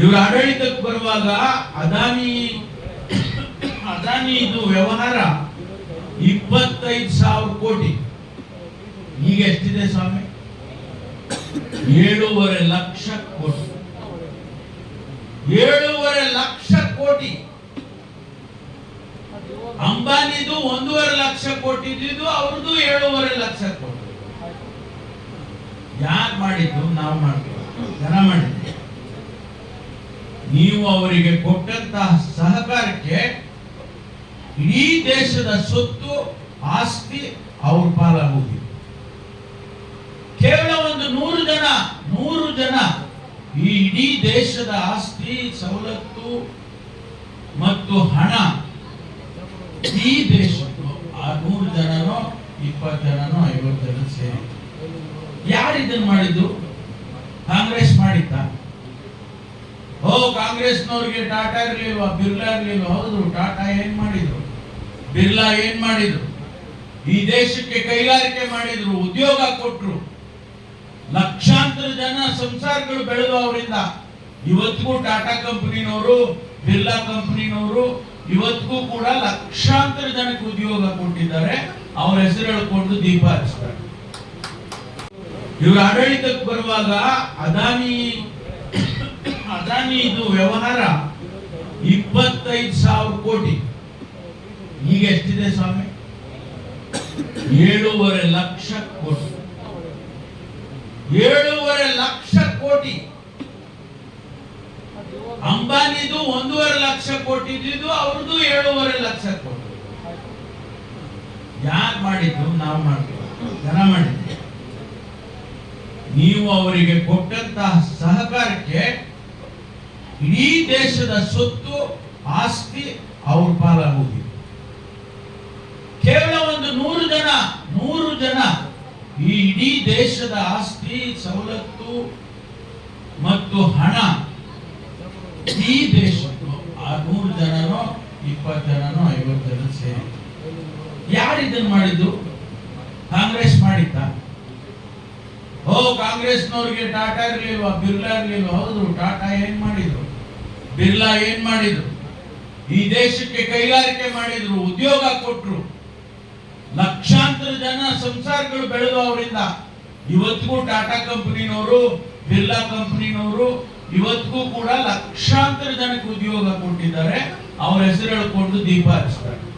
ಇವರು ಆಡಳಿತಕ್ಕೆ ಬರುವಾಗ ಅದಾನಿ ಅದಾನಿ ಇದು ವ್ಯವಹಾರ ಇಪ್ಪತ್ತೈದು ಸಾವಿರ ಕೋಟಿ. ಈಗ ಎಷ್ಟಿದೆ ಸ್ವಾಮಿ? ಏಳೂವರೆ ಲಕ್ಷ ಕೋಟಿ. ಏಳೂವರೆ ಲಕ್ಷ ಕೋಟಿ. ಅಂಬಾನಿದು ಒಂದೂವರೆ ಲಕ್ಷ ಕೋಟಿ ಇದ್ದಿದ್ದು ಅವ್ರದ್ದು ಏಳೂವರೆ ಲಕ್ಷ ಕೋಟಿ. ಯಾರು ಮಾಡಿದ್ದು? ನಾವು ಮಾಡಿದ್ವಿ ಜನ ಮಾಡಿದ್ವಿ ನೀವು ಅವರಿಗೆ ಕೊಟ್ಟಂತಹ ಸಹಕಾರಕ್ಕೆ ಇಡೀ ದೇಶದ ಸೊತ್ತು ಆಸ್ತಿ ಅವ್ರ ಪಾಲಾಗುವುದು. ಕೇವಲ ಒಂದು ನೂರು ಜನ ನೂರು ಜನ ಈ ಇಡೀ ದೇಶದ ಆಸ್ತಿ, ಸವಲತ್ತು ಮತ್ತು ಹಣ ಈ ದೇಶದ್ದು ಆ ನೂರು ಜನನೋ, ಇಪ್ಪತ್ತು ಜನನೋ, ಐವತ್ತು ಜನ ಸೇರಿ. ಯಾರು ಇದನ್ನು ಮಾಡಿದ್ದು? ಕಾಂಗ್ರೆಸ್ ಓ ಕಾಂಗ್ರೆಸ್ನವ್ರಿಗೆ ಟಾಟಾ ಇರ್ಲಿಲ್ವಾ? ಬಿರ್ಲಾ ಇರ್ಲಿಲ್ವಾ? ಹೌದು, ಟಾಟಾ ಏನ್ ಮಾಡಿದ್ರು? ಬಿರ್ಲಾ ಏನ್ ಮಾಡಿದ್ರು? ಈ ದೇಶಕ್ಕೆ ಕೈಗಾರಿಕೆ ಮಾಡಿದ್ರು, ಉದ್ಯೋಗ ಕೊಟ್ರು. ಲಕ್ಷಾಂತರ ಜನ ಸಂಸಾರಗಳು ಬೆಳೆದು ಅವರಿಂದ. ಇವತ್ತಿಗೂ ಟಾಟಾ ಕಂಪನಿನವರು, ಬಿರ್ಲಾ ಕಂಪನಿನವರು ಇವತ್ತಿಗೂ ಕೂಡ ಲಕ್ಷಾಂತರ ಜನಕ್ಕೆ ಉದ್ಯೋಗ ಕೊಟ್ಟಿದ್ದಾರೆ. ಅವ್ರ ಹೆಸರು ಹೇಳ್ಕೊಂಡು ದೀಪ ಹಚ್ತಾರೆ ಇವರು ಆಡಳಿತಕ್ಕೆ ಬರುವಾಗ ಅದಾನಿ ಅದಾನಿ ಇದು ವ್ಯವಹಾರ ಇಪ್ಪತ್ತೈದು ಸಾವಿರ ಕೋಟಿ. ಈಗ ಎಷ್ಟಿದೆ ಸ್ವಾಮಿ? ಏಳೂವರೆ ಲಕ್ಷ ಕೋಟಿ. ಏಳೂವರೆ ಲಕ್ಷ ಕೋಟಿ. ಅಂಬಾನಿದು ಒಂದೂವರೆ ಲಕ್ಷ ಕೋಟಿ, ಇದ್ದಿದ್ದು ಅವ್ರದ್ದು ಏಳೂವರೆ ಲಕ್ಷ ಕೋಟಿ. ಯಾರು ಮಾಡಿದ್ದು? ನಾವು ಮಾಡಿದ್ವಿ. ಜನ ಮಾಡಿದ್ವಿ. ನೀವು ಅವರಿಗೆ ಕೊಟ್ಟಂತಹ ಸಹಕಾರಕ್ಕೆ ಇಡೀ ದೇಶದ ಸೊತ್ತು ಆಸ್ತಿ, ಅವ್ರ ಪಾಲಾಗುವುದಿಲ್ಲ ಕೇವಲ ಒಂದು ನೂರು ಜನ ನೂರು ಜನ ಈ ಇಡೀ ದೇಶದ ಆಸ್ತಿ, ಸವಲತ್ತು ಮತ್ತು ಹಣ ಈ ದೇಶದ್ದು ಆ ನೂರು ಜನನೋ, ಇಪ್ಪತ್ತು ಜನನೋ, ಐವತ್ತು ಜನ ಸೇರಿ. ಯಾರು ಇದನ್ನು ಮಾಡಿದ್ದು? ಕಾಂಗ್ರೆಸ್ ಮಾಡಿದ್ದ. ಓ, ಕಾಂಗ್ರೆಸ್ನವ್ರಿಗೆ ಟಾಟಾ ಇರ್ಲಿಲ್ವಾ, ಬಿರ್ಲಾ ಇರ್ಲಿಲ್ವಾ? ಹೌದು, ಟಾಟಾ ಏನ್ ಮಾಡಿದ್ರು? ಬಿರ್ಲಾ ಏನ್ ಮಾಡಿದ್ರು? ಈ ದೇಶಕ್ಕೆ ಕೈಗಾರಿಕೆ ಮಾಡಿದ್ರು, ಉದ್ಯೋಗ ಕೊಟ್ರು. ಲಕ್ಷಾಂತರ ಜನ ಸಂಸಾರಗಳು ಬೆಳೆದು ಅವರಿಂದ. ಇವತ್ತಿಗೂ ಟಾಟಾ ಕಂಪನಿನವರು, ಬಿರ್ಲಾ ಕಂಪನಿನವರು ಇವತ್ತಿಗೂ ಕೂಡ ಲಕ್ಷಾಂತರ ಜನಕ್ಕೆ ಉದ್ಯೋಗ ಕೊಟ್ಟಿದ್ದಾರೆ. ಅವ್ರ ಹೆಸರು ಹೇಳ್ಕೊಂಡು ದೀಪ ಹಚ್ತಾರೆ